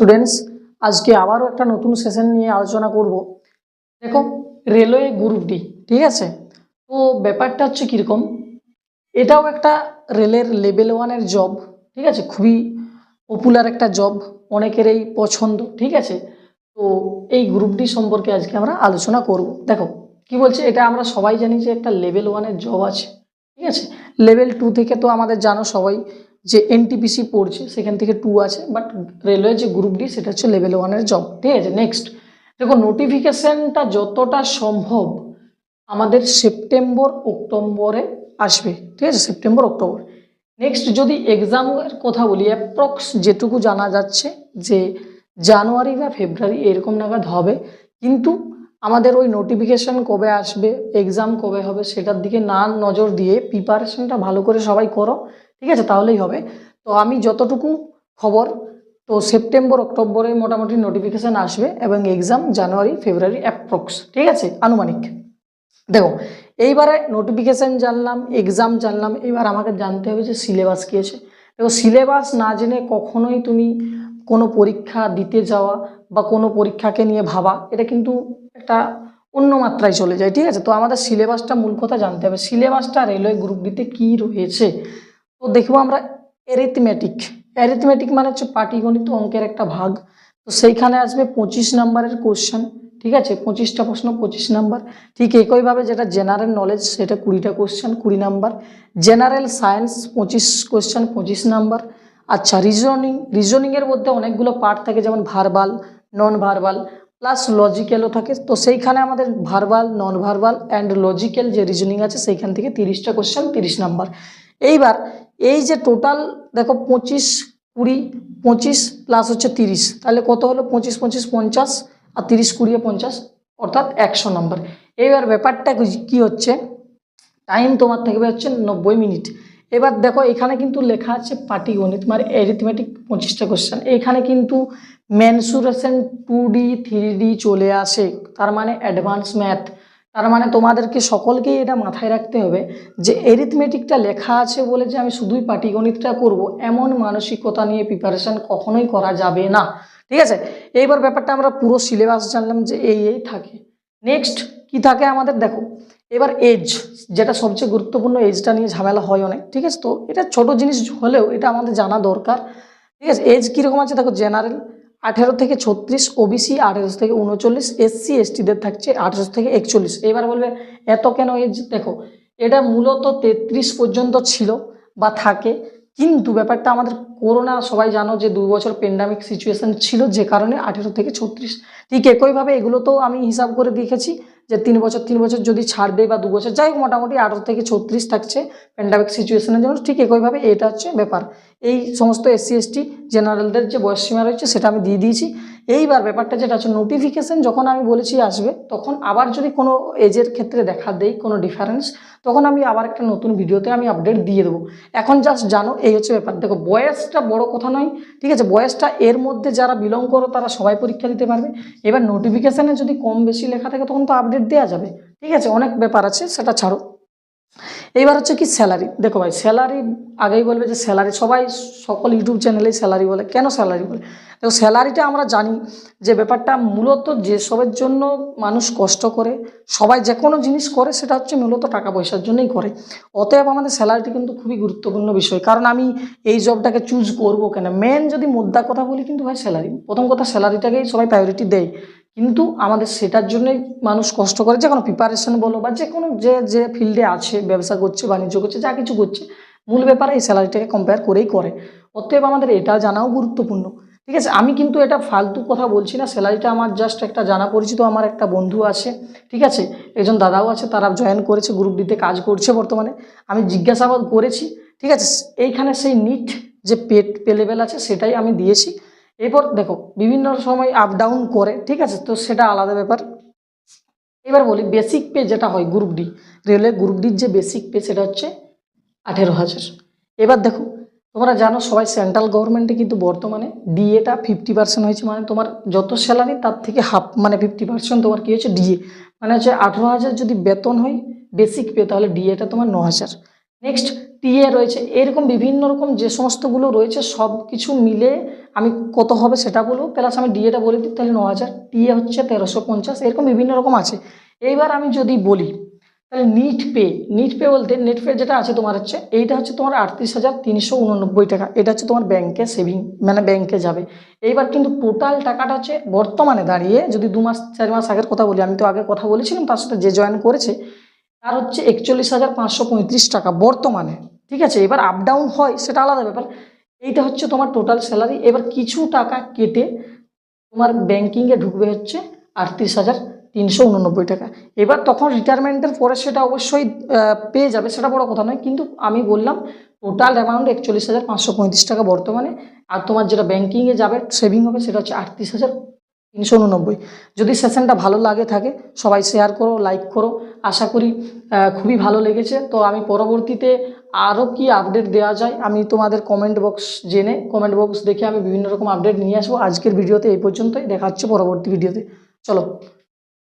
Students আজকে আবারও একটা নতুন সেশন নিয়ে আলোচনা করব। দেখো রেলওয়ে গ্রুপ ডি ঠিক আছে? তো ব্যাপারটা হচ্ছে কীরকম? এটাও একটা রেলের লেভেল ওয়ানের জব ঠিক আছে? খুবই পপুলার একটা জব অনেকেরই পছন্দ, ঠিক আছে? তো এই গ্রুপ ডি সম্পর্কে আজকে আমরা আলোচনা করব। দেখো, কি বলছে? এটা আমরা সবাই জানি যে একটা লেভেল ওয়ানের জব আছে, ঠিক আছে? লেভেল টু থেকে তো আমাদের জানো সবাই যে এনটিপিসি পড়ছে সেখান থেকে টু আছে বাট রেলওয়ে যে গ্রুপ ডি সেটা হচ্ছে লেভেল ওয়ানের জব ঠিক আছে নেক্সট দেখো নোটিফিকেশানটা যতটা সম্ভব আমাদের সেপ্টেম্বর অক্টোবরে আসবে। ঠিক আছে সেপ্টেম্বর অক্টোবর নেক্সট যদি এক্সামের কথা বলি অ্যাপ্রক্স যেটুকু জানা যাচ্ছে যে জানুয়ারি বা ফেব্রুয়ারি এরকম নাগাদ হবে, কিন্তু আমাদের ওই নোটিফিকেশন কবে আসবে এক্সাম কবে হবে, সেটার দিকে না নজর দিয়ে প্রিপারেশনটা ভালো করে সবাই করো। ঠিক আছে? তাহলেই হবে। তো আমি যতটুকু খবর, তো সেপ্টেম্বর, অক্টোবরে মোটামুটি নোটিফিকেশান আসবে এবং এক্সাম জানুয়ারি, ফেব্রুয়ারি অ্যাপ্রক্স ঠিক আছে? আনুমানিক। দেখো, এইবারে নোটিফিকেশান জানলাম এক্সাম জানলাম এবার আমাকে জানতে হবে যে সিলেবাস কী আছে। দেখো সিলেবাস না জেনে কখনোই তুমি কোনো পরীক্ষা দিতে যাওয়া বা কোনো পরীক্ষাকে নিয়ে ভাবা, এটা কিন্তু একটা অন্য মাত্রায় চলে যায়, ঠিক আছে? তো আমাদের সিলেবাসটা মূল কথা জানতে হবে। সিলেবাসটা রেলওয়ে গ্রুপ ডিতে কী রয়েছে? তো দেখব আমরা অ্যারিথমেটিক অ্যারিথমেটিক মানে হচ্ছে পাটিগণিত অঙ্কের একটা ভাগ। তো সেইখানে আসবে পঁচিশ নাম্বারের কোশ্চেন ঠিক আছে? পঁচিশটা প্রশ্ন, পঁচিশ নাম্বার। ঠিক একইভাবে যেটা জেনারেল নলেজ সেটা কুড়িটা কোশ্চেন কুড়ি নাম্বার। জেনারেল সায়েন্স পঁচিশ কোশ্চেন পঁচিশ নাম্বার। আচ্ছা রিজনিং রিজনিংয়ের মধ্যে অনেকগুলো পার্ট থাকে, যেমন ভার্বাল নন ভার্বাল প্লাস লজিক্যালও থাকে। তো সেইখানে আমাদের verbal non verbal and logical যে রিজনিং আছে, সেইখান থেকে তিরিশটা কোশ্চেন তিরিশ নাম্বার। এইবার এই যে টোটাল দেখো পঁচিশ কুড়ি, পঁচিশ প্লাস হচ্ছে তিরিশ, তাহলে কত হলো? পঁচিশ পঁচিশ, পঞ্চাশ আর তিরিশ, কুড়ি, পঞ্চাশ, অর্থাৎ একশো নম্বর এইবার ব্যাপারটা কি- হচ্ছে? টাইম তোমার থাকবে হচ্ছে নব্বই মিনিট এবার দেখো এখানে কিন্তু লেখা আছে পাটিগণিত মানে অ্যারিথমেটিক পঁচিশটা কোশ্চেন এখানে কিন্তু mensuration two D three D চলে আসে, তার মানে অ্যাডভান্স ম্যাথ তার মানে তোমাদেরকে সকলকেই এটা মাথায় রাখতে হবে যে এরিথমেটিকটা লেখা আছে বলে যে আমি শুধুই পাটিগণিতটা করব, এমন মানসিকতা নিয়ে প্রিপারেশন কখনোই করা যাবে না। ঠিক আছে? এইবার ব্যাপারটা আমরা পুরো সিলেবাস জানলাম যে এই এই থাকে। নেক্সট কি থাকে আমাদের? দেখো, এবার এজ যেটা সবচেয়ে গুরুত্বপূর্ণ এজটা নিয়ে ঝামেলা হয় অনেক। ঠিক আছে? তো এটা ছোট জিনিস হলেও এটা আমাদের জানা দরকার। ঠিক আছে? এজ কীরকম আছে? দেখো জেনারেল আঠেরো থেকে ছত্রিশ ওবিসি আঠেরোশো থেকে উনচল্লিশ এসসি এসটিদের থাকছে আঠেরোশো থেকে একচল্লিশ। এবার বলবে, এত কেন এজ দেখো, এটা মূলত তেত্রিশ পর্যন্ত ছিল বা থাকে, কিন্তু ব্যাপারটা আমাদের করোনা, সবাই জানো যে দু বছর পেন্ডামিক সিচুয়েশান ছিল যে কারণে আঠেরো থেকে ছত্রিশ। ঠিক একইভাবে এগুলো তো আমি হিসাব করে দেখেছি যে তিন বছর তিন বছর যদি ছাড় দেয় বা দু বছর, যাই হোক, মোটামুটি আঠেরো থেকে ছত্রিশ থাকছে প্যান্ডামিক সিচুয়েশনের জন্য, ঠিক একইভাবে এটা হচ্ছে ব্যাপার। এই সমস্ত এসসি এসটি জেনারেলদের যে বয়স সীমা রয়েছে সেটা আমি দিয়ে দিয়েছি। এইবার ব্যাপারটা যেটা হচ্ছে নোটিফিকেশন যখন আমি বলেছি আসবে, তখন আবার যদি কোনো এজের ক্ষেত্রে দেখা দেই, কোনো ডিফারেন্স তখন আমি আবার একটা নতুন ভিডিওতে আমি আপডেট দিয়ে দেবো। এখন জাস্ট জানো, এই হচ্ছে ব্যাপার। দেখো, বয়সটা বড় কথা নয়, ঠিক আছে? বয়সটা এর মধ্যে যারা বিলং করো, তারা সবাই পরীক্ষা দিতে পারবে। এবার নোটিফিকেশানে যদি কম বেশি লেখা থাকে, তখন তো আপডেট দেওয়া যাবে। ঠিক আছে? অনেক ব্যাপার আছে, সেটা ছাড়ো। এইবার হচ্ছে কি স্যালারি দেখো ভাই স্যালারি আগেই বলবে যে স্যালারি সবাই, সকল ইউটিউব চ্যানেলেই স্যালারি বলে। কেন স্যালারি বলে? দেখো স্যালারিটা আমরা জানি যে ব্যাপারটা মূলত যেসবের জন্য মানুষ কষ্ট করে, সবাই যে কোনো জিনিস করে, সেটা হচ্ছে মূলত টাকা পয়সার জন্যই করে। অতএব আমাদের স্যালারিটি কিন্তু খুবই গুরুত্বপূর্ণ বিষয়। কারণ আমি এই জবটাকে চুজ করব কেন? মেন যদি মুদ্রা কথা বলি কিন্তু ভাই স্যালারি প্রথম কথা স্যালারিটাকেই সবাই প্রায়োরিটি দেয়। কিন্তু আমাদের সেটার জন্যই মানুষ কষ্ট করে, যে কোনো প্রিপারেশন বলো বা যে কোনো যে যে ফিল্ডে আছে, ব্যবসা করছে, বাণিজ্য করছে, যা কিছু করছে, মূল ব্যাপারে এই স্যালারিটাকে কম্পেয়ার করেই করে। অতএব আমাদের এটা জানাও গুরুত্বপূর্ণ। ঠিক আছে? আমি কিন্তু এটা ফালতু কথা বলছি না স্যালারিটা আমার জাস্ট একটা জানা পরিচিত আমার একটা বন্ধু আছে, ঠিক আছে? একজন দাদাও আছে, তারা জয়েন করেছে গ্রুপ ডিতে কাজ করছে বর্তমানে। আমি জিজ্ঞাসাবাদ করেছি, ঠিক আছে? এইখানে সেই নিট যে পেট পে লেভেল আছে, সেটাই আমি দিয়েছি। এরপর দেখো, বিভিন্ন সময় আপ ডাউন করে, ঠিক আছে? তো সেটা আলাদা ব্যাপার। এবার বলি বেসিক পে যেটা হয় গ্রুপ ডি রেলের গ্রুপ ডির যে বেসিক পে সেটা হচ্ছে আঠেরো হাজার। এবার দেখো, তোমরা জানো সবাই সেন্ট্রাল গভর্নমেন্টে কিন্তু বর্তমানে ডিএটা ফিফটি পার্সেন্ট হয়েছে মানে তোমার যত স্যালারি তার থেকে হাফ মানে ফিফটি পার্সেন্ট তোমার কী হচ্ছে ডিএ মানে হচ্ছে আঠেরো হাজার যদি বেতন হয় বেসিক পে তাহলে ডিএটা তোমার ন হাজার। নেক্সট টিএ রয়েছে, এরকম বিভিন্ন রকম যে সমস্তগুলো রয়েছে সব কিছু মিলে আমি কত হবে সেটা বলব। প্লাস আমি ডিএটা বলে দিই, তাহলে ন হাজার। টিএ হচ্ছে তেরোশো পঞ্চাশ, এরকম বিভিন্ন রকম আছে। এইবার আমি যদি বলি, তাহলে নিট পে নিট পে বলতে নেট পে যেটা আছে তোমার হচ্ছে, এইটা হচ্ছে তোমার আটত্রিশ হাজার তিনশো উননব্বই টাকা। এটা হচ্ছে তোমার ব্যাংকে সেভিং মানে ব্যাংকে যাবে। এইবার কিন্তু টোটাল টাকাটা হচ্ছে বর্তমানে দাঁড়িয়ে, যদি দু মাস, চার মাস আগের কথা বলি, আমি তো আগে কথা বলেছিলাম, তার সাথে যে জয়েন করেছে, তার হচ্ছে একচল্লিশ হাজার পাঁচশো পঁয়ত্রিশ টাকা বর্তমানে। ঠিক আছে? এবার আপ ডাউন হয়, সেটা আলাদা ব্যাপার। এইটা হচ্ছে তোমার টোটাল স্যালারি এবার কিছু টাকা কেটে তোমার ব্যাংকিংয়ে ঢুকবে হচ্ছে আটত্রিশ হাজার তিনশো উননব্বই টাকা। এবার তখন রিটায়ারমেন্টের পরে সেটা অবশ্যই পেয়ে যাবে, সেটা বড় কথা নয়। কিন্তু আমি বললাম টোটাল অ্যামাউন্ট একচল্লিশ হাজার পাঁচশো পঁয়ত্রিশ টাকা বর্তমানে। আর তোমার যেটা ব্যাঙ্কিংয়ে যাবে সেভিং হবে, সেটা হচ্ছে আটত্রিশ হাজার তিনশো উননব্বই। যদি সেশনটা ভালো লাগে থাকে, সবাই শেয়ার করো লাইক করো। আশা করি খুবই ভালো লেগেছে। তো আমি পরবর্তীতে আরও কি আপডেট দেওয়া যায়, আমি তোমাদের কমেন্ট বক্স জেনে কমেন্ট বক্স দেখে আমি বিভিন্ন রকম আপডেট নিয়ে আসব। আজকের ভিডিওতে এই পর্যন্তই। দেখা পরবর্তী ভিডিওতে চলো।